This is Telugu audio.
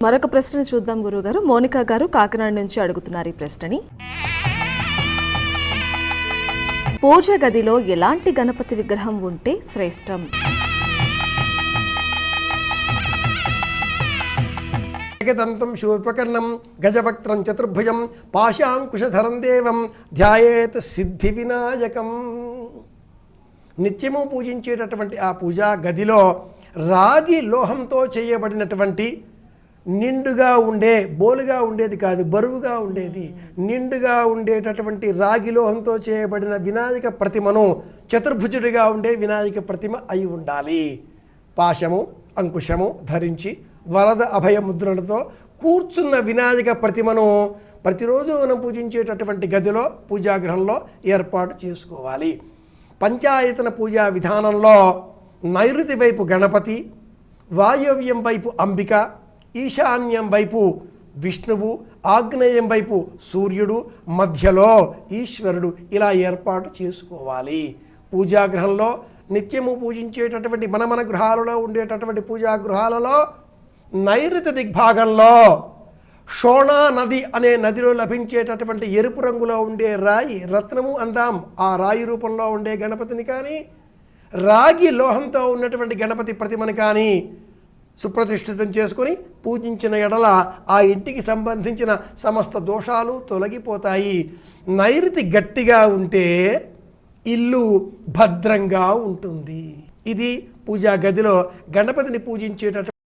మరొక ప్రశ్న చూద్దాం గురుగారు మోనికా గారు కాకినాడ నుంచి అడుగుతున్నారు ఈ ప్రశ్నని. పూజ గదిలో ఎలాంటి గణపతి విగ్రహం ఉంటే శ్రేష్టం? ఏకదంతం శూర్పకర్ణం గజవక్త్రం చతుర్భుజం పాశాంకుశధరం దేవం ధ్యాయేత్ సిద్ధి వినాయకం నిత్యము పూజించేటటువంటి ఆ పూజా గదిలో రాగి లోహంతో చేయబడినటువంటి నిండుగా ఉండే బోలుగా ఉండేది కాదు బరువుగా ఉండేది. నిండుగా ఉండేటటువంటి రాగి లోహంతో చేయబడిన వినాయక ప్రతిమను చతుర్భుజుడిగా ఉండే వినాయక ప్రతిమ అయి ఉండాలి. పాశము అంకుశము ధరించి వరద అభయ ముద్రలతో కూర్చున్న వినాయక ప్రతిమను ప్రతిరోజు మనం పూజించేటటువంటి గదిలో పూజాగృహంలో ఏర్పాటు చేసుకోవాలి. పంచాయతన పూజా విధానంలో నైరుతి వైపు గణపతి వాయవ్యం వైపు అంబిక ఈశాన్యం వైపు విష్ణువు ఆగ్నేయం వైపు సూర్యుడు మధ్యలో ఈశ్వరుడు. ఇలా ఏర్పాటు చేసుకోవాలి. పూజాగృహంలో నిత్యము పూజించేటటువంటి మన మన గృహాలలో ఉండేటటువంటి పూజా గృహాలలో నైరుతి దిగ్భాగంలో షోణా నది అనే నదిలో లభించేటటువంటి ఎరుపు రంగులో ఉండే రాయి రత్నము అందాం. ఆ రాయి రూపంలో ఉండే గణపతిని కానీ రాగి లోహంతో ఉన్నటువంటి గణపతి ప్రతిమను కానీ సుప్రతిష్ఠితం చేసుకొని పూజించిన ఎడల ఆ ఇంటికి సంబంధించిన సమస్త దోషాలు తొలగిపోతాయి. నైరుతి గట్టిగా ఉంటే ఇల్లు భద్రంగా ఉంటుంది. ఇది పూజా గదిలో గణపతిని పూజించేటటువంటి